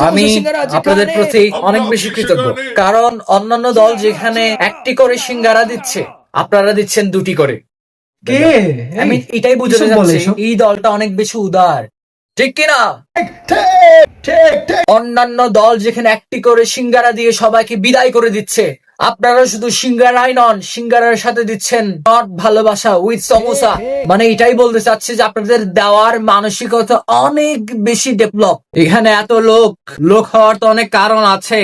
আমি আপনাদের প্রতি অনেক বেশি কৃতজ্ঞ। কারণ অন্যান্য দল যেখানে একটি করে সিঙ্গারা দিচ্ছে আপনারা দিচ্ছেন দুটি করে। কে? আমি এটাই বুঝতে চাচ্ছি এই দলটা অনেক বেশি উদার। ঠিক কিনা? অন্যান্য দল যেখানে একটি করে সিঙ্গারা দিয়ে সবাইকে বিদায় করে দিচ্ছে আপনারা শুধু সিঙ্গারাই নন সিঙ্গারার সাথে দিচ্ছেন নট ভালোবাসা উইথ সমোসা মানে এটাই বলতে চাচ্ছে যে আপনাদের দেওয়ার মানসিকতা অনেক বেশি ডেভেলপ এখানে এত লোক লোক হওয়ার তো অনেক কারণ আছে।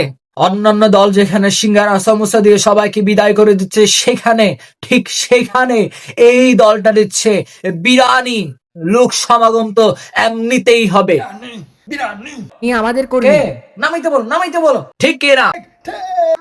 অন্যান্য দল যেখানে সিঙ্গারা সমোসা দিয়ে সবাইকে বিদায় করে দিচ্ছে সেখানে ঠিক সেখানে এই দলটা দিচ্ছে। বিরিয়ানি লোক সমাগম তো এমনিতেই হবে। আমাদের কে? কর্মী নামাইতে বলো নামাইতে বলো। ঠিক কিনা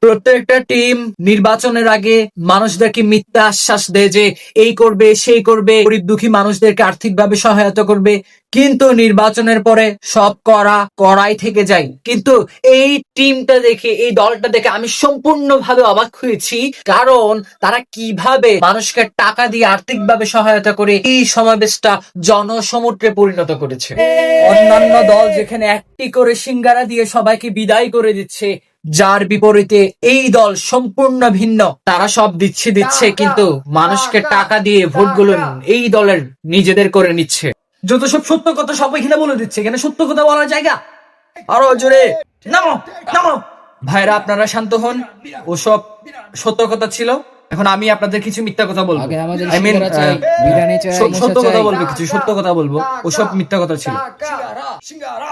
প্রত্যেকটা টিম নির্বাচনের আগে মানুষদেরকে মিথ্যা আশ্বাস দেয় যে এই করবে, সেই করবে, গরিব দুঃখী মানুষদেরকে আর্থিকভাবে সহায়তা করবে। কিন্তু নির্বাচনের পরে সব করা, করাই থেকে যায়। কিন্তু এই টিমটা দেখে, এই দলটা দেখে আমি সম্পূর্ণভাবে অবাক হয়েছি। কারণ তারা কীভাবে মানুষকে টাকা দিয়ে আর্থিকভাবে সহায়তা করে এই সমাবেশটা জনসমুদ্রে পরিণত করেছে। অন্যান্য দল যেখানে একটি করে সিঙ্গারা দিয়ে সবাইকে বিদায় করে দিচ্ছে যার বিপরীতে এই দল সম্পূর্ণ ভিন্ন। তারা সব দিচ্ছে দিচ্ছে কিন্তু মানুষকে টাকা দিয়ে ভোটগুলো এই দলের নিজেদের করে নিচ্ছে। যত সব সত্য কথা সব এখানে বলে দিচ্ছে এখানে সত্য কথা বলার জায়গা। আরও জোরে। নামো নামো। ভাইরা আপনারা শান্ত হন। ওসব সত্য কথা ছিল। এখন আমি আপনাদের কিছু মিথ্যা কথা বলব। বিরিয়ানি চাই, সত্য কথা বলব কিছু সত্য কথা বলব। ওসব মিথ্যা কথা ছিল। সিঙ্গারা সিঙ্গারা